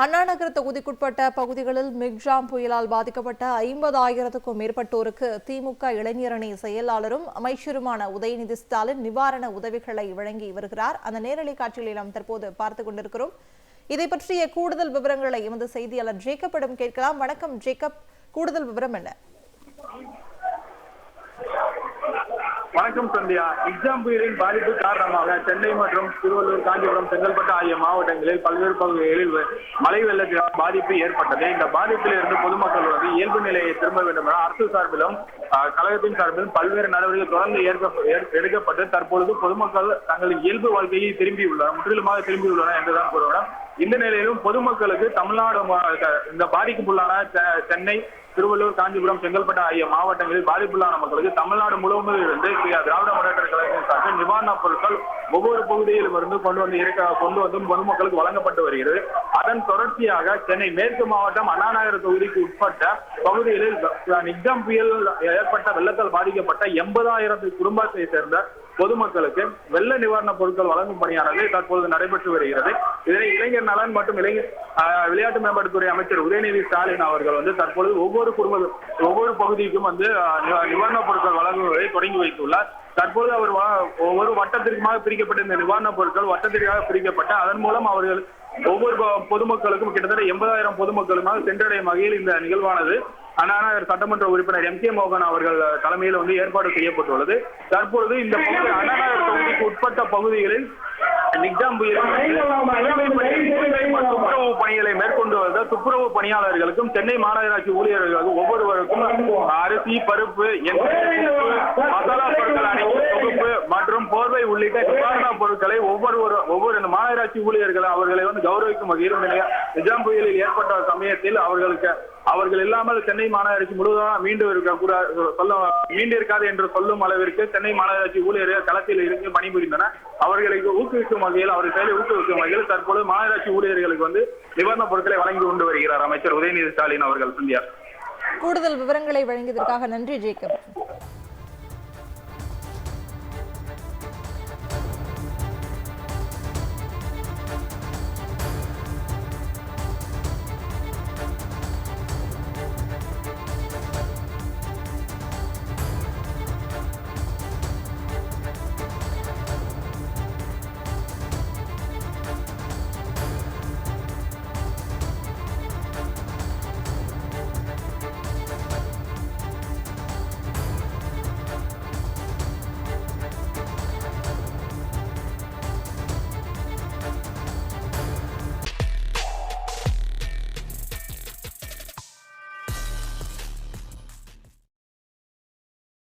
அண்ணாநகர் தொகுதிக்குட்பட்ட பகுதிகளில் மிக்ஜாம் புயலால் பாதிக்கப்பட்ட ஐம்பதாயிரத்துக்கும் மேற்பட்டோருக்கு திமுக இளைஞரணி செயலாளரும் அமைச்சருமான உதயநிதி ஸ்டாலின் நிவாரண உதவிகளை வழங்கி வருகிறார். அந்த நேரலை காட்சிகளை நாம் தற்போது பார்த்துக் கொண்டிருக்கிறோம். இதை பற்றிய கூடுதல் விவரங்களை எமது செய்தியாளர் ஜேக்கப்பிடம் கேட்கலாம். வணக்கம் ஜேக்கப். கூடுதல் விவரம் என்ன? வணக்கம் சந்தியா. எக்ஸாம் புயலின் பாதிப்பு காரணமாக சென்னை மற்றும் திருவள்ளூர் காஞ்சிபுரம் செங்கல்பட்டு ஆகிய மாவட்டங்களில் பல்வேறு பகுதிகளில் மழை வெள்ளத்தினால் பாதிப்பு ஏற்பட்டது. இந்த பாதிப்பில் இருந்து பொதுமக்கள் வந்து இயல்பு நிலையை திரும்ப வேண்டும் என அரசு சார்பிலும் ஆஹ், கழகத்தின் சார்பிலும் பல்வேறு நடவடிக்கைகள் தொடர்ந்து எடுக்கப்பட்டு தற்பொழுது பொதுமக்கள் தங்கள் இயல்பு வாழ்க்கையை திரும்பியுள்ளனர் முற்றிலுமாக திரும்பியுள்ளனர் என்றுதான் கூறுகிறோம் இந்த நிலையிலும் பொதுமக்களுக்கு தமிழ்நாடு இந்த பாதிப்புக்குள்ளான செ- சென்னை திருவள்ளூர் காஞ்சிபுரம் செங்கல்பட்டு ஆகிய மாவட்டங்களில் பாதிப்புள்ளான மக்களுக்கு தமிழ்நாடு முழுவதும் இருந்து திராவிட முன்னேற்ற கழகத்தின் சார்பில் நிவாரணப் பொருட்கள் ஒவ்வொரு பகுதியிலும் இருந்து கொண்டு வந்து இருக்க கொண்டு வந்து பொதுமக்களுக்கு வழங்கப்பட்டு வருகிறது. அதன் தொடர்ச்சியாக சென்னை மேற்கு மாவட்டம் அண்ணா நகர் தொகுதிக்கு உட்பட்ட பகுதிகளில் நிஜம் புயல் ஏற்பட்ட வெள்ளத்தால் பாதிக்கப்பட்ட எண்பதாயிரம் குடும்பத்தை சேர்ந்த பொதுமக்களுக்கு வெள்ள நிவாரணப் பொருட்கள் வழங்கும் பணியானது தற்போது நடைபெற்று வருகிறது. இதனை இளைஞர் நலன் மற்றும் இளைஞர் விளையாட்டு மேம்பாட்டுத்துறை அமைச்சர் உதயநிதி ஸ்டாலின் அவர்கள் வந்து தற்பொழுது ஒவ்வொரு குடும்ப ஒவ்வொரு பகுதிக்கும் வந்து நிவாரணப் பொருட்கள் வழங்குவதை தொடங்கி வைத்துள்ளார். தற்போது அவர் வா- ஒவ்வொரு வட்டத்திற்குமாக பிரிக்கப்பட்ட இந்த நிவாரணப் பொருட்கள் வட்டத்திற்காக பிரிக்கப்பட்ட அதன் மூலம் அவர்கள் ஒவ்வொரு பொதுமக்களுக்கும் கிட்டத்தட்ட எண்பதாயிரம் பொதுமக்களுமாக சென்றடையும் வகையில் இந்த நிகழ்வானது. அண்ணாநகர் சட்டமன்ற உறுப்பினர் எம் கே மோகன் அவர்கள் தலைமையில் வந்து ஏற்பாடு செய்யப்பட்டுள்ளது தற்பொழுது இந்த பகுதி அண்ணாநகர் தொகுதிக்கு உட்பட்ட பகுதிகளில் நிக்ஜாம் துப்புரவு பணிகளை மேற்கொண்டு வந்த துப்புரவு பணியாளர்களுக்கும் சென்னை மாநகராட்சி ஊழியர்களுக்கும் ஒவ்வொருவருக்கும் அரிசி பருப்பு மசாலா பொருட்கள் அனைத்தும் தொகுப்பு மற்றும் போர்வை உள்ளிட்ட நிவாரணப் பொருட்களை ஒவ்வொரு ஒவ்வொரு மாநகராட்சி ஊழியர்கள் அவர்களை வந்து கௌரவிக்கும் வகையில் நிஜாம் புயலில் ஏற்பட்ட சமயத்தில் அவர்களுக்கு அவர்கள் இல்லாமல் சென்னை மாநகராட்சி முழுவதும் மீண்டு இருக்கக்கூடாது சொல்ல மீண்டு இருக்காது என்று சொல்லும் அளவிற்கு சென்னை மாநகராட்சி ஊழியர்கள் களத்தில் இருந்து பணிபுரிந்தனர். அவர்களுக்கு ஊக்குவிக்கும் வகையில் அவர்கள் செயலை ஊக்குவிக்கும் வகையில் தற்போது மாநகராட்சி ஊழியர்களுக்கு வந்து நிவாரணப் பொருட்களை வழங்கி கொண்டு வருகிறார் அமைச்சர் உதயநிதி ஸ்டாலின் அவர்கள். இந்தியா. கூடுதல் விவரங்களை வழங்கியதற்காக நன்றி ஜேக்கப்